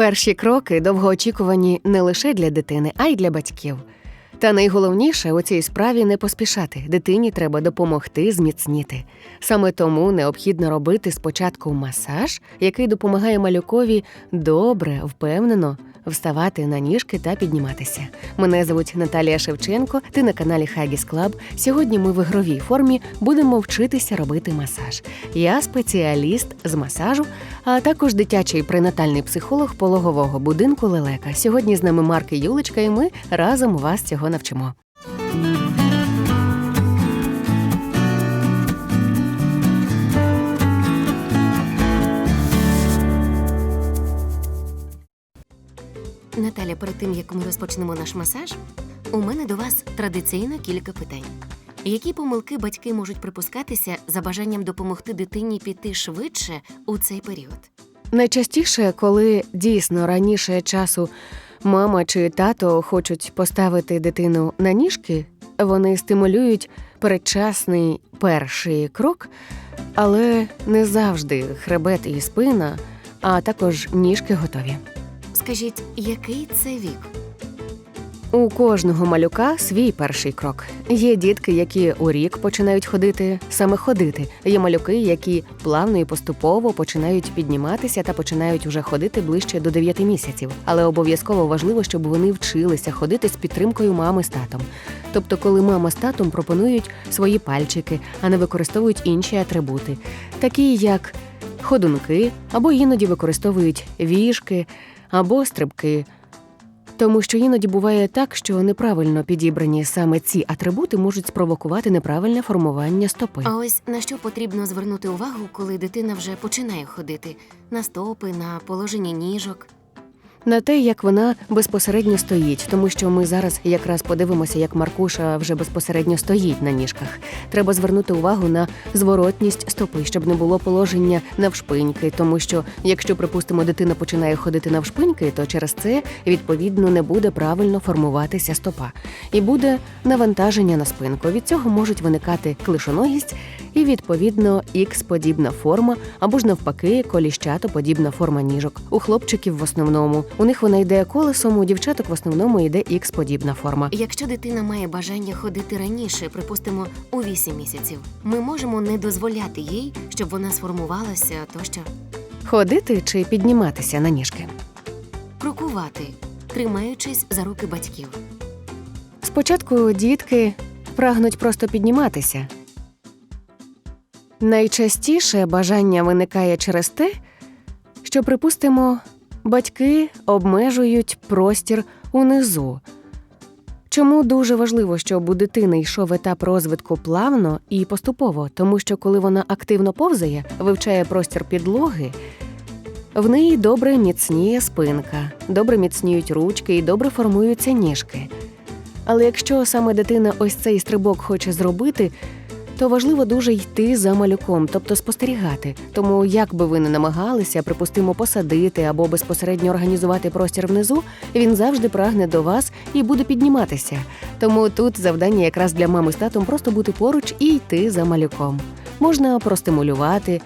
Перші кроки довгоочікувані не лише для дитини, а й для батьків. Та найголовніше у цій справі не поспішати. Дитині треба допомогти зміцніти. Саме тому необхідно робити спочатку масаж, який допомагає малюкові добре, впевнено вставати на ніжки та підніматися. Мене звуть Наталія Шевченко. Ти на каналі Хагіс Клаб. Сьогодні ми в ігровій формі будемо вчитися робити масаж. Я спеціаліст з масажу, а також дитячий пренатальний психолог пологового будинку Лелека. Сьогодні з нами Марк і Юлечка, і ми разом вас цього навчимо. Наталя, перед тим як ми розпочнемо наш масаж, у мене до вас традиційно кілька питань. Які помилки батьки можуть припускатися за бажанням допомогти дитині піти швидше у цей період? Найчастіше, коли дійсно раніше часу мама чи тато хочуть поставити дитину на ніжки, вони стимулюють передчасний перший крок, але не завжди хребет і спина, а також ніжки готові. Скажіть, який це вік? У кожного малюка свій перший крок. Є дітки, які у рік починають ходити, саме ходити. Є малюки, які плавно і поступово починають підніматися та починають уже ходити ближче до 9 місяців. Але обов'язково важливо, щоб вони вчилися ходити з підтримкою мами з татом. Тобто, коли мама з татом пропонують свої пальчики, а не використовують інші атрибути, такі як ходунки, або іноді використовують віжки або стрибки. Тому що іноді буває так, що неправильно підібрані саме ці атрибути можуть спровокувати неправильне формування стопи. А ось на що потрібно звернути увагу, коли дитина вже починає ходити? На стопи, на положення ніжок. На те, як вона безпосередньо стоїть, тому що ми зараз якраз подивимося, як Маркуша вже безпосередньо стоїть на ніжках. Треба звернути увагу на зворотність стопи, щоб не було положення навшпиньки, тому що якщо, припустимо, дитина починає ходити навшпиньки, то через це відповідно не буде правильно формуватися стопа, і буде навантаження на спинку. Від цього можуть виникати клишоногість і відповідно ікс-подібна форма, або ж навпаки, коліщатоподібна форма ніжок. У хлопчиків в основному у них вона йде колесом, у дівчаток в основному йде ікс-подібна форма. Якщо дитина має бажання ходити раніше, припустимо, у 8 місяців, ми можемо не дозволяти їй, щоб вона сформувалася тощо. Ходити чи підніматися на ніжки. Крокувати, тримаючись за руки батьків. Спочатку дітки прагнуть просто підніматися. Найчастіше бажання виникає через те, що, припустимо, батьки обмежують простір унизу. Чому дуже важливо, щоб у дитини йшов етап розвитку плавно і поступово, тому що коли вона активно повзає, вивчає простір підлоги, в неї добре міцніє спинка, добре міцніють ручки і добре формуються ніжки. Але якщо саме дитина ось цей стрибок хоче зробити, то важливо дуже йти за малюком, тобто спостерігати. Тому як би ви не намагалися, припустимо, посадити або безпосередньо організувати простір внизу, він завжди прагне до вас і буде підніматися. Тому тут завдання якраз для мами з татом просто бути поруч і йти за малюком. Можна простимулювати,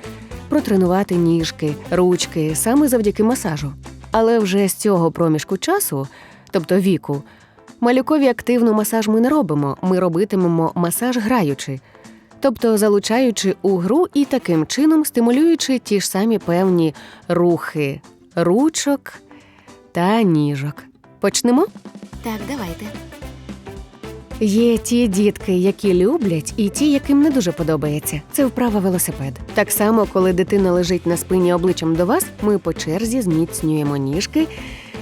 протренувати ніжки, ручки саме завдяки масажу. Але вже з цього проміжку часу, тобто віку, малюкові активно масаж ми не робимо. Ми робитимемо масаж граючи, тобто залучаючи у гру і таким чином стимулюючи ті ж самі певні рухи ручок та ніжок. Почнемо? Так, давайте. Є ті дітки, які люблять, і ті, яким не дуже подобається. Це вправа велосипед. Так само, коли дитина лежить на спині обличчям до вас, ми по черзі зміцнюємо ніжки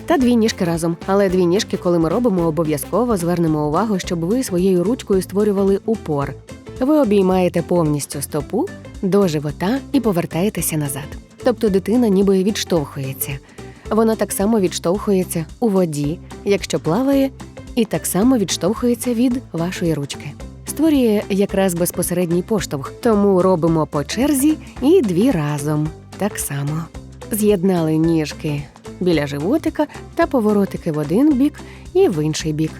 та дві ніжки разом. Але дві ніжки, коли ми робимо, обов'язково звернемо увагу, щоб ви своєю ручкою створювали упор. Ви обіймаєте повністю стопу до живота і повертаєтеся назад. Тобто дитина ніби відштовхується. Вона так само відштовхується у воді, якщо плаває, і так само відштовхується від вашої ручки. Створює якраз безпосередній поштовх, тому робимо по черзі і дві разом. Так само. З'єднали ніжки біля животика та поворотики в один бік і в інший бік.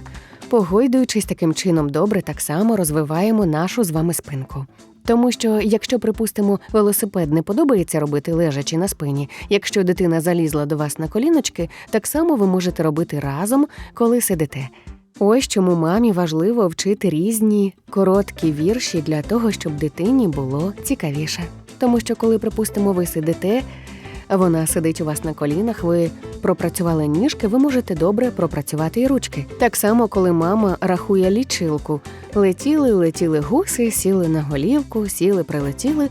Погойдуючись таким чином добре, так само розвиваємо нашу з вами спинку. Тому що, якщо, припустимо, велосипед не подобається робити лежачи на спині, якщо дитина залізла до вас на коліночки, так само ви можете робити разом, коли сидите. Ось чому мамі важливо вчити різні короткі вірші для того, щоб дитині було цікавіше. Тому що, коли, припустимо, ви сидите, вона сидить у вас на колінах, ви пропрацювали ніжки, ви можете добре пропрацювати і ручки. Так само, коли мама рахує лічилку. Летіли, летіли гуси, сіли на голівку, сіли, прилетіли,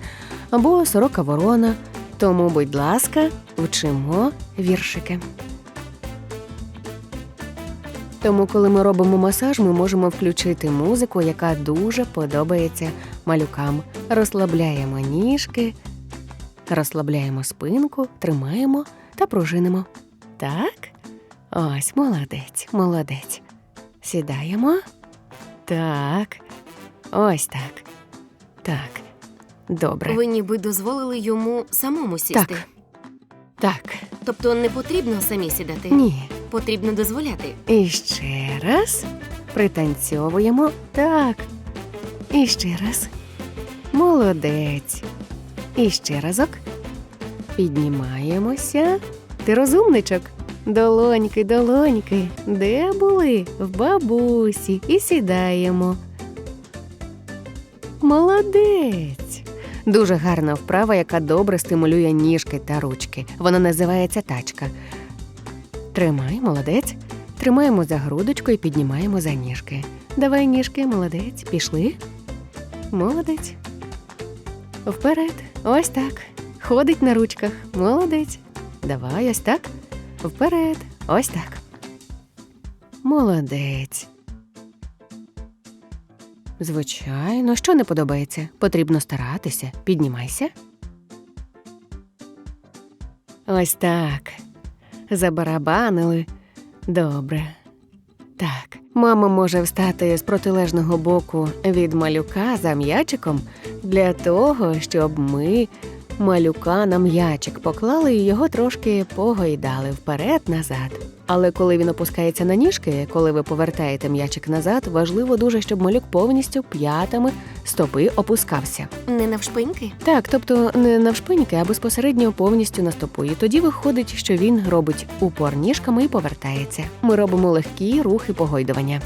або сорока ворона. Тому, будь ласка, вчимо віршики. Тому, коли ми робимо масаж, ми можемо включити музику, яка дуже подобається малюкам. Розслабляємо ніжки, розслабляємо спинку, тримаємо та пружинимо. Так. Ось, молодець, молодець. Сідаємо. Так. Ось так. Так. Добре. Ви ніби дозволили йому самому сісти. Так. Так. Тобто не потрібно самі сідати, Ні. потрібно дозволяти. І ще раз пританцьовуємо. Так. І ще раз. Молодець. І ще разок. Піднімаємося. Ти розумничок. Долоньки, долоньки. Де були? В бабусі. І сідаємо. Молодець. Дуже гарна вправа, яка добре стимулює ніжки та ручки. Вона називається тачка. Тримай, молодець. Тримаємо за грудочку і піднімаємо за ніжки. Давай ніжки, молодець, пішли. Молодець. Вперед. Ось так. Ходить на ручках. Молодець. Давай ось так. Вперед. Ось так. Молодець. Звичайно, що не подобається? Потрібно старатися. Піднімайся. Ось так. Забарабанили. Добре. Так, мама може встати з протилежного боку від малюка за м'ячиком для того, щоб ми малюка на м'ячик поклали і його трошки погойдали вперед-назад. Але коли він опускається на ніжки, коли ви повертаєте м'ячик назад, важливо дуже, щоб малюк повністю п'ятами стопи опускався. Не навшпиньки? Так, тобто не навшпиньки, а безпосередньо повністю на стопу. І тоді виходить, що він робить упор ніжками і повертається. Ми робимо легкі рухи погойдування.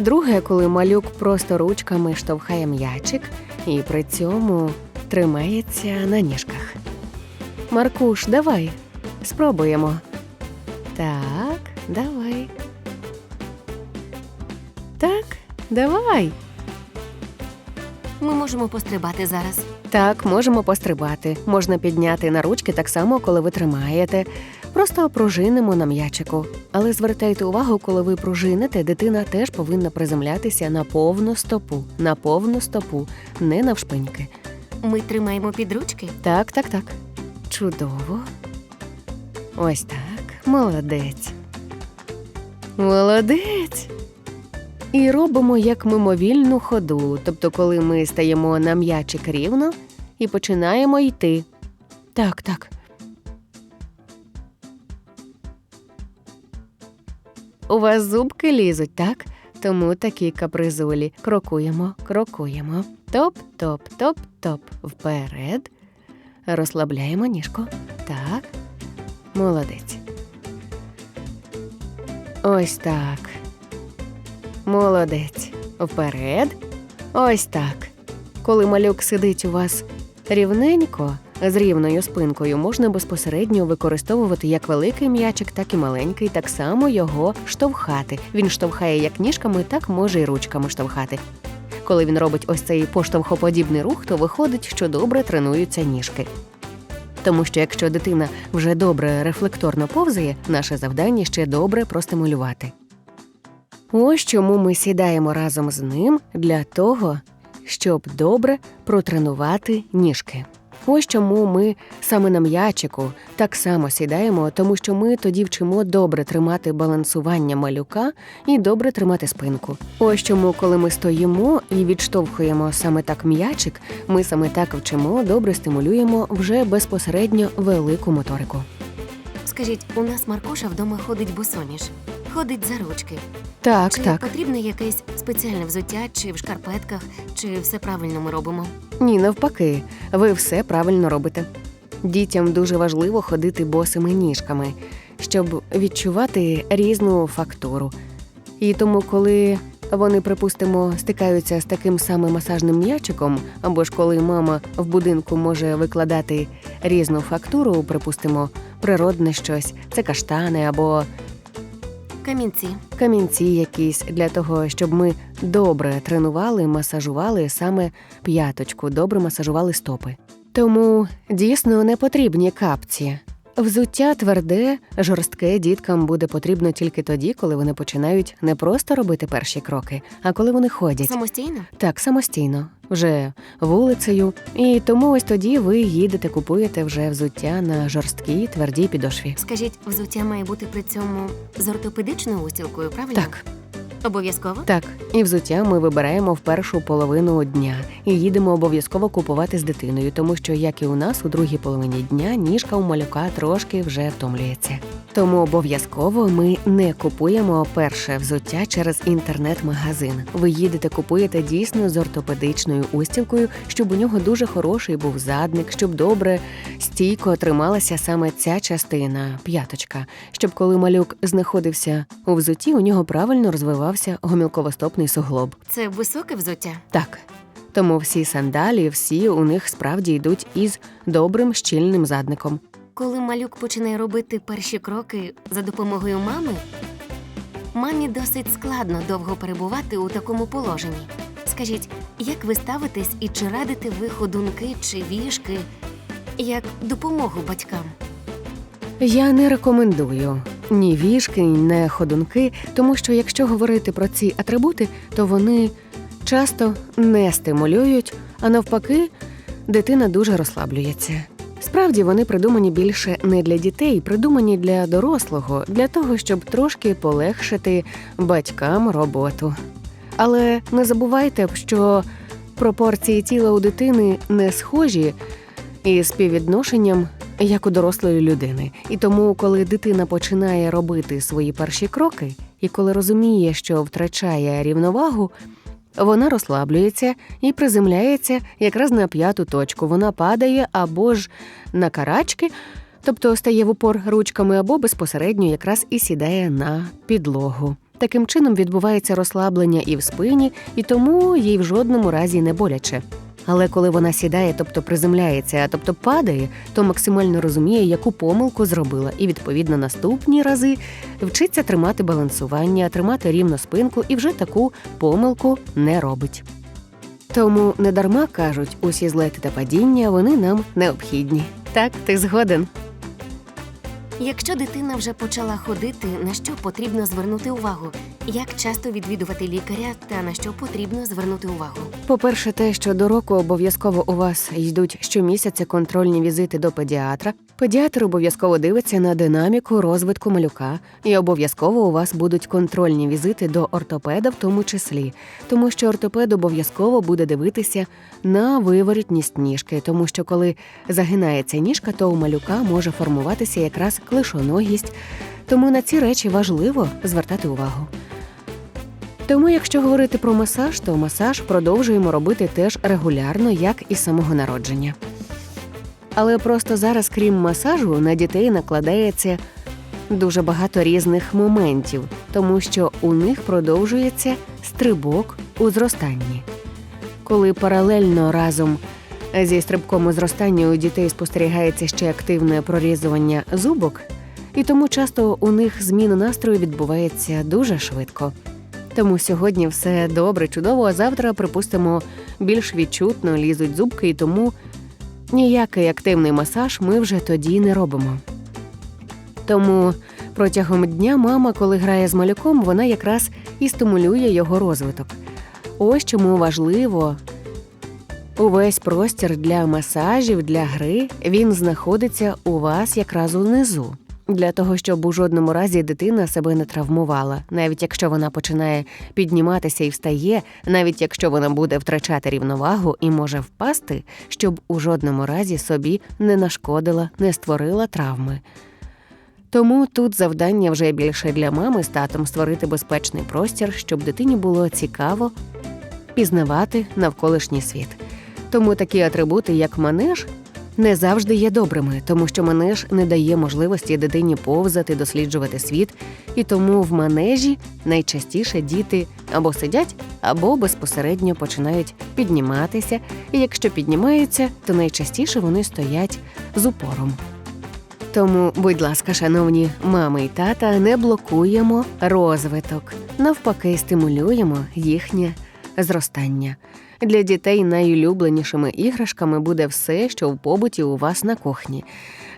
Друге, коли малюк просто ручками штовхає м'ячик і при цьому тримається на ніжках. Маркуш, давай, спробуємо. Так, давай. Так, давай. Ми можемо пострибати зараз. Так, можемо пострибати. Можна підняти на ручки так само, коли ви тримаєте. Просто пружинимо на м'ячику. Але звертайте увагу, коли ви пружините, дитина теж повинна приземлятися на повну стопу. На повну стопу, не навшпиньки. Ми тримаємо під ручки. Так, так, так. Чудово. Ось так. Молодець. Молодець. І робимо як мимовільну ходу. Тобто, коли ми стаємо на м'ячик рівно і починаємо йти. Так, так. У вас зубки лізуть, так? Тому такі капризулі. Крокуємо, крокуємо. Топ, топ, топ, топ. Вперед. Розслабляємо ніжку. Так. Молодець. Ось так. Молодець. Вперед. Ось так. Коли малюк сидить у вас рівненько, з рівною спинкою, можна безпосередньо використовувати як великий м'ячик, так і маленький, так само його штовхати. Він штовхає як ніжками, так може й ручками штовхати. Коли він робить ось цей поштовхоподібний рух, то виходить, що добре тренуються ніжки. Тому що якщо дитина вже добре рефлекторно повзає, наше завдання ще добре простимулювати. Ось чому ми сідаємо разом з ним для того, щоб добре протренувати ніжки. Ось чому ми саме на м'ячику так само сідаємо, тому що ми тоді вчимо добре тримати балансування малюка і добре тримати спинку. Ось чому, коли ми стоїмо і відштовхуємо саме так м'ячик, ми саме так вчимо, добре стимулюємо вже безпосередньо велику моторику. Скажіть, у нас Маркуша вдома ходить босоніж, ходить за ручки. Так, чи так. потрібне якесь спеціальне взуття, чи в шкарпетках, чи все правильно ми робимо? Ні, навпаки, ви все правильно робите. Дітям дуже важливо ходити босими ніжками, щоб відчувати різну фактуру. І тому, коли вони, припустимо, стикаються з таким самим масажним м'ячиком, або ж коли мама в будинку може викладати різну фактуру, припустимо, природне щось, це каштани або Камінці. камінці якісь для того, щоб ми добре тренували, масажували саме п'яточку, добре масажували стопи. Тому дійсно не потрібні капці. Взуття тверде, жорстке діткам буде потрібно тільки тоді, коли вони починають не просто робити перші кроки, а коли вони ходять Самостійно? так самостійно, вже вулицею. І тому ось тоді ви їдете, купуєте вже взуття на жорсткій твердій підошві. Скажіть, взуття має бути при цьому з ортопедичною устілкою, правильно? Так. Обов'язково? Так, і взуття ми вибираємо в першу половину дня і їдемо обов'язково купувати з дитиною, тому що, як і у нас, у другій половині дня ніжка у малюка трошки вже втомлюється. Тому обов'язково ми не купуємо перше взуття через інтернет-магазин. Ви їдете, купуєте дійсно з ортопедичною устілкою, щоб у нього дуже хороший був задник, щоб добре стійко трималася саме ця частина, п'яточка, щоб коли малюк знаходився у взутті, у нього правильно розвивався гомілковостопний суглоб. Це високе взуття. Так. Тому всі сандалі, всі у них справді йдуть із добрим щільним задником. Коли малюк починає робити перші кроки за допомогою мами, мамі досить складно довго перебувати у такому положенні. Скажіть, як ви ставитесь і чи радите ви ходунки чи вішки як допомогу батькам? Я не рекомендую ні вішки, ні ходунки, тому що якщо говорити про ці атрибути, то вони часто не стимулюють, а навпаки, дитина дуже розслаблюється. Справді вони придумані більше не для дітей, придумані для дорослого, для того, щоб трошки полегшити батькам роботу. Але не забувайте, що пропорції тіла у дитини не схожі і співвідношенням як у дорослої людини. І тому, коли дитина починає робити свої перші кроки, і коли розуміє, що втрачає рівновагу, вона розслаблюється і приземляється якраз на п'яту точку. Вона падає або ж на карачки, тобто стає в упор ручками, або безпосередньо якраз і сідає на підлогу. Таким чином відбувається розслаблення і в спині, і тому їй в жодному разі не боляче. Але коли вона сідає, тобто приземляється, тобто падає, то максимально розуміє, яку помилку зробила, і відповідно наступні рази вчиться тримати балансування, тримати рівно спинку і вже таку помилку не робить. Тому недарма кажуть, усі злети та падіння вони нам необхідні. Так, ти згоден. Якщо дитина вже почала ходити, на що потрібно звернути увагу? Як часто відвідувати лікаря та на що потрібно звернути увагу? По-перше, те, що до року обов'язково у вас йдуть щомісяця контрольні візити до педіатра. Педіатр обов'язково дивиться на динаміку розвитку малюка, і обов'язково у вас будуть контрольні візити до ортопеда, в тому числі, тому що ортопед обов'язково буде дивитися на виворітність ніжки, тому що коли загинається ніжка, то у малюка може формуватися якраз клишоногість. Тому на ці речі важливо звертати увагу. Тому, якщо говорити про масаж, то масаж продовжуємо робити теж регулярно, як і самого народження. Але просто зараз, крім масажу, на дітей накладається дуже багато різних моментів, тому що у них продовжується стрибок у зростанні. Коли паралельно разом зі стрибком у зростанні у дітей спостерігається ще активне прорізування зубок, і тому часто у них зміна настрою відбувається дуже швидко. Тому сьогодні все добре, чудово, а завтра, припустимо, більш відчутно лізуть зубки, і тому ніякий активний масаж ми вже тоді не робимо. Тому протягом дня мама, коли грає з малюком, вона якраз і стимулює його розвиток. Ось чому важливо Увесь простір для масажів, для гри він знаходиться у вас якраз унизу. Для того, щоб у жодному разі дитина себе не травмувала, навіть якщо вона починає підніматися і встає, навіть якщо вона буде втрачати рівновагу і може впасти, щоб у жодному разі собі не нашкодила, не створила травми. Тому тут завдання вже більше для мами з татом створити безпечний простір, щоб дитині було цікаво пізнавати навколишній світ. Тому такі атрибути, як манеж, не завжди є добрими, тому що манеж не дає можливості дитині повзати, досліджувати світ, і тому в манежі найчастіше діти або сидять, або безпосередньо починають підніматися. І якщо піднімаються, то найчастіше вони стоять з упором. Тому, будь ласка, шановні мами і тата, не блокуємо розвиток, навпаки, стимулюємо їхнє зростання. Для дітей найулюбленішими іграшками буде все, що в побуті у вас на кухні.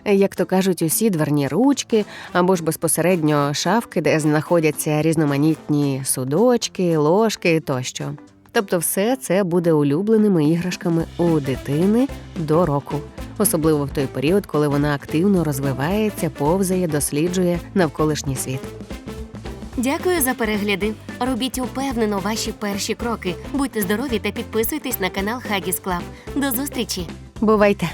Як то кажуть, усі дверні ручки або ж безпосередньо шафки, де знаходяться різноманітні судочки, ложки тощо. Тобто, все це буде улюбленими іграшками у дитини до року, особливо в той період, коли вона активно розвивається, повзає, досліджує навколишній світ. Дякую за перегляди. Робіть упевнено ваші перші кроки. Будьте здорові та підписуйтесь на канал Хагіс Клаб. До зустрічі! Бувайте!